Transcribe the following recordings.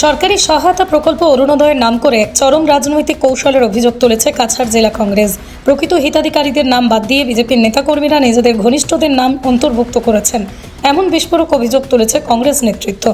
সরকারি সহায়তা প্রকল্প অরুণোদয়ের নাম করে চরম রাজনৈতিক কৌশলের অভিযোগ তুলেছে কাছাড় জেলা কংগ্রেস। প্রকৃত হিতাধিকারীদের নাম বাদ দিয়ে বিজেপির নেতাকর্মীরা নিজেদের ঘনিষ্ঠদের নাম অন্তর্ভুক্ত করেছেন। এমন বিস্ফোরক অভিযোগ তুলেছে কংগ্রেস নেতৃত্ব।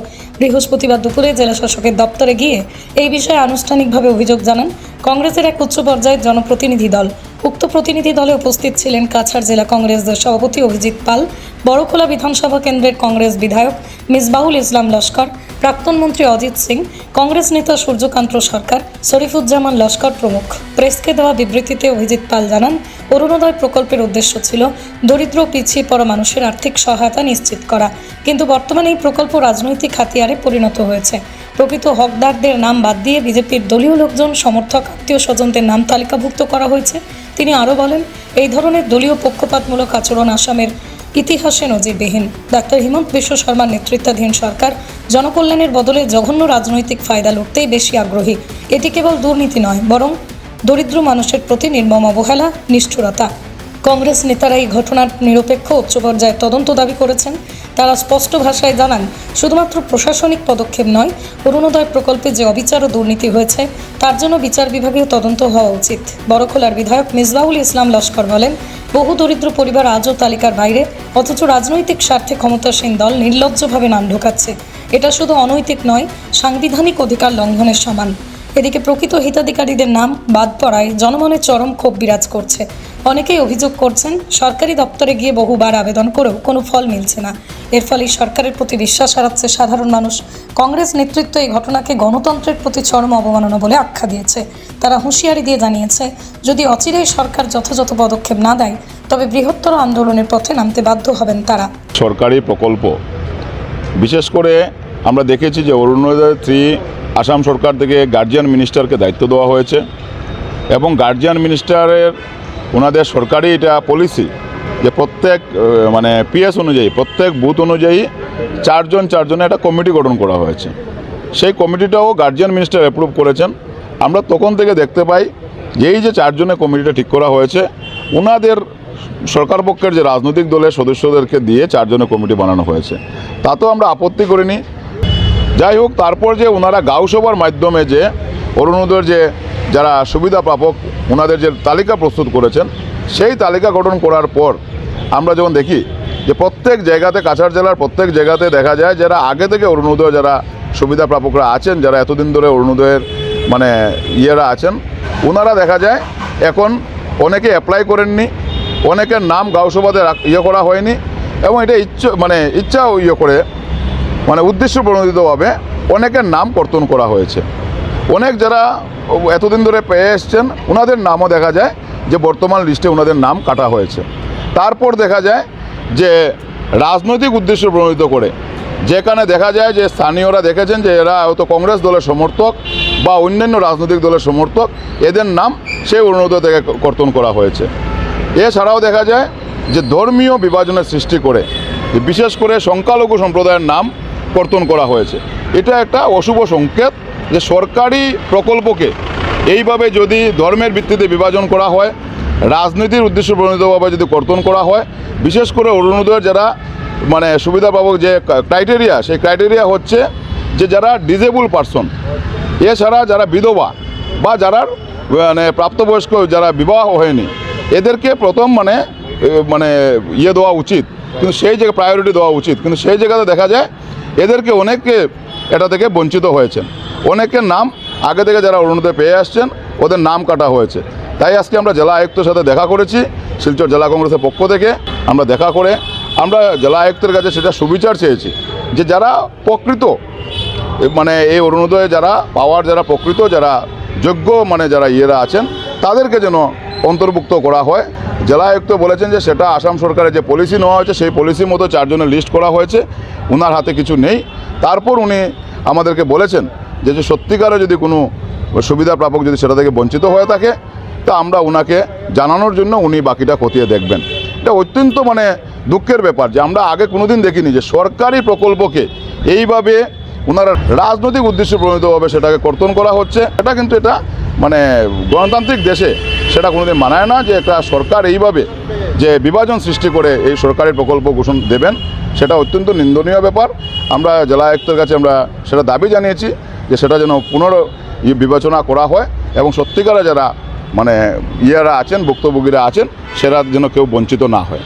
বৃহস্পতিবার দুপুরে জেলা শাসকের দপ্তরে গিয়ে এই বিষয়ে আনুষ্ঠানিকভাবে অভিযোগ জানান কংগ্রেসের এক উচ্চ পর্যায়ের জনপ্রতিনিধি দল। উক্ত প্রতিনিধি দলে উপস্থিত ছিলেন কাছাড় জেলা কংগ্রেসের সভাপতি অভিজিৎ পাল, বড়খোলা বিধানসভা কেন্দ্রের কংগ্রেস বিধায়ক মিসবাহুল ইসলাম লস্কর প্রাক্তন মন্ত্রী অজিত সিং, কংগ্রেস নেতা সূর্যকান্ত সরকার, শরীফুজ্জামান লস্কর প্রমুখ। প্রেসকে দেওয়া বিবৃতিতে অভিজিৎ পাল জানান, অরুণোদয় প্রকল্পের উদ্দেশ্য ছিল দরিদ্র, পিছিয়ে পড়া মানুষের আর্থিক সহায়তা নিশ্চিত করা। কিন্তু বর্তমানে এই প্রকল্প রাজনৈতিক হাতিয়ারে পরিণত হয়েছে। প্রকৃত হকদারদের নাম বাদ দিয়ে বিজেপির দলীয় লোকজন, সমর্থক, আত্মীয় স্বজনদের নাম তালিকাভুক্ত করা হয়েছে। তিনি আরও বলেন, এই ধরনের দলীয় পক্ষপাতমূলক আচরণ আসামের ইতিহাসে নজিরবিহীন। ডাক্তার হিমন্ত বিশ্ব শর্মার নেতৃত্বাধীন সরকার জনকল্যাণের বদলে জঘন্য রাজনৈতিক ফায়দা লুটতেই বেশি আগ্রহী। এটি কেবল দুর্নীতি নয়, বরং দরিদ্র মানুষের প্রতি নির্মম অবহেলা, নিষ্ঠুরতা। কংগ্রেস নেতারা এই ঘটনার নিরপেক্ষ উচ্চ পর্যায়ে তদন্ত দাবি করেছেন। তারা স্পষ্ট ভাষায় জানান, শুধুমাত্র প্রশাসনিক পদক্ষেপ নয়, অরুণোদয় প্রকল্পে যে অবিচার ও দুর্নীতি হয়েছে, তার জন্য বিচার বিভাগীয় তদন্ত হওয়া উচিত। বড়খোলার বিধায়ক মিসবাহুল ইসলাম লস্কর বলেন বহু দরিদ্র পরিবার আজও তালিকার বাইরে, অথচ রাজনৈতিক স্বার্থে ক্ষমতাসীন দল নির্লজ্জভাবে নাম ঢোকাচ্ছে। এটা শুধু অনৈতিক নয়, সাংবিধানিক অধিকার লঙ্ঘনের সমান। এদিকে প্রকৃত হিতাধিকারীদের নাম বাদ পড়ায় জনমনে চরম ক্ষোভ বিরাজ করছে। অনেকেই অভিযোগ করছেন, সরকারি দপ্তরে গিয়ে বহুবার আবেদন করেও কোনো ফল মিলছে না। এর ফলে সরকারের প্রতি বিশ্বাস হারাচ্ছে সাধারণ মানুষ। কংগ্রেস নেতৃত্ব এই ঘটনাকে গণতন্ত্রের প্রতি চরম অবমাননা বলে আখ্যা দিয়েছে। তারা হুঁশিয়ারি দিয়ে জানিয়েছে, যদি অচিরেই সরকার যথাযথ পদক্ষেপ না দেয়, তবে বৃহত্তর আন্দোলনের পথে নামতে বাধ্য হবেন তারা। সরকারি প্রকল্প। বিশেষ করে আমরা দেখেছি যে অরুণোদয় থ্রি আসাম সরকার থেকে গার্জিয়ান মিনিস্টারকে দায়িত্ব দেওয়া হয়েছে এবং গার্জিয়ান মিনিস্টারের ওনাদের সরকারি এটা পলিসি যে প্রত্যেক মানে পিএস অনুযায়ী, প্রত্যেক বুথ অনুযায়ী চারজন চারজনে একটা কমিটি গঠন করা হয়েছে। সেই কমিটিটাও গার্জিয়ান মিনিস্টার অ্যাপ্রুভ করেছেন। আমরা তখন থেকে দেখতে পাই যে এই যে চারজনের কমিটিটা ঠিক করা হয়েছে, ওনাদের সরকার পক্ষের যে রাজনৈতিক দলের সদস্যদেরকে দিয়ে চারজনের কমিটি বানানো হয়েছে। তাতেও আমরা আপত্তি করিনি। যাই হোক, তারপর যে ওনারা গাঁও সভার মাধ্যমে যে অরুণোদয়ের যে যারা সুবিধা প্রাপক, ওনাদের যে তালিকা প্রস্তুত করেছেন, সেই তালিকা গঠন করার পর আমরা যখন দেখি যে প্রত্যেক জায়গাতে, কাছাড় জেলার প্রত্যেক জায়গাতে দেখা যায় যারা আগে থেকে অরুণোদয় যারা সুবিধা প্রাপকরা আছেন, যারা এতদিন ধরে অরুণোদয়ের মানে ইয়েরা আছেন, ওনারা দেখা যায় এখন অনেকে অ্যাপ্লাই করেননি, অনেকের নাম গাঁও সভাতে রাখ- ইয়ে করা হয়নি, এবং এটা ইচ্ছা মানে ইচ্ছাও ইয়ে করে মানে উদ্দেশ্য প্রণোদিতভাবে অনেকের নাম কর্তন করা হয়েছে। অনেক যারা এতদিন ধরে পেয়ে এসছেন ওনাদের নামও দেখা যায় যে বর্তমান লিস্টে ওনাদের নাম কাটা হয়েছে। তারপর দেখা যায় যে রাজনৈতিক উদ্দেশ্য প্রণোদিত করে। যেখানে দেখা যায় যে স্থানীয়রা দেখেছেন যে এরা হয়তো কংগ্রেস দলের সমর্থক বা অন্যান্য রাজনৈতিক দলের সমর্থক, এদের নাম সেই অনুরোধ থেকে কর্তন করা হয়েছে। এছাড়াও দেখা যায় যে ধর্মীয় বিভাজনের সৃষ্টি করে, বিশেষ করে সংখ্যালঘু সম্প্রদায়ের নাম কর্তন করা হয়েছে। এটা একটা অশুভ সংকেত যে সরকারি প্রকল্পকে এইভাবে যদি ধর্মের ভিত্তিতে বিভাজন করা হয়, রাজনীতির উদ্দেশ্য প্রণীতভাবে যদি কর্তন করা হয়, বিশেষ করে অরুণোদয়ের যারা মানে সুবিধা পাবক যে ক্রাইটেরিয়া, সেই ক্রাইটেরিয়া হচ্ছে যে যারা ডিজেবল পারসন, এছাড়া যারা বিধবা বা যারা মানে প্রাপ্তবয়স্ক যারা বিবাহ হয়নি, এদেরকে প্রথম মানে মানে ইয়ে দেওয়া উচিত। কিন্তু সেই জায়গায় প্রায়োরিটি দেওয়া উচিত। কিন্তু সেই জায়গাতে দেখা যায় এদেরকে অনেকে এটা থেকে বঞ্চিত হয়েছেন। অনেকের নাম আগে থেকে যারা অরুণোদয় পেয়ে আসছেন, ওদের নাম কাটা হয়েছে। তাই আজকে আমরা জেলা আয়ুক্তর সাথে দেখা করেছি, শিলচর জেলা কংগ্রেসের পক্ষ থেকে আমরা দেখা করে, আমরা জেলা আয়ুক্তের কাছে সেটা সুবিচার চেয়েছি যে যারা প্রকৃত মানে এই অরুণোদয়ে যারা পাওয়ার যারা প্রকৃত, যারা যোগ্য মানে যারা ইয়েরা আছেন, তাদেরকে যেন অন্তর্ভুক্ত করা হয়। জেলা আয়ুক্ত বলেছেন যে সেটা আসাম সরকারের যে পলিসি নেওয়া হয়েছে, সেই পলিসি মতো চারজনের লিস্ট করা হয়েছে। ওনার হাতে কিছু নেই। তারপর উনি আমাদেরকে বলেছেন যে যে সত্যিকারে যদি কোনো সুবিধা প্রাপক যদি সেটা থেকে বঞ্চিত হয়ে থাকে, তা আমরা ওনাকে জানানোর জন্য উনি বাকিটা খতিয়ে দেখবেন। এটা অত্যন্ত মানে দুঃখের ব্যাপার যে, আমরা আগে কোনোদিন দেখিনি যে সরকারি প্রকল্পকে এইভাবে ওনারা রাজনৈতিক উদ্দেশ্যে প্রণীতভাবে সেটাকে কর্তন করা হচ্ছে। এটা কিন্তু এটা মানে গণতান্ত্রিক দেশে সেটা কোনোদিন মানায় না যে একটা সরকার এইভাবে যে বিভাজন সৃষ্টি করে এই সরকারের প্রকল্প ঘোষণ দেবেন, সেটা অত্যন্ত নিন্দনীয় ব্যাপার। আমরা জেলা আয়ুক্তের কাছে আমরা সেটা দাবি জানিয়েছি যে সেটা যেন পুনর বিবেচনা করা হয় এবং সত্যিকারে যারা মানে ইয়েরা আছেন, ভুক্তভোগীরা আছেন সেটা যেন কেউ বঞ্চিত না হয়।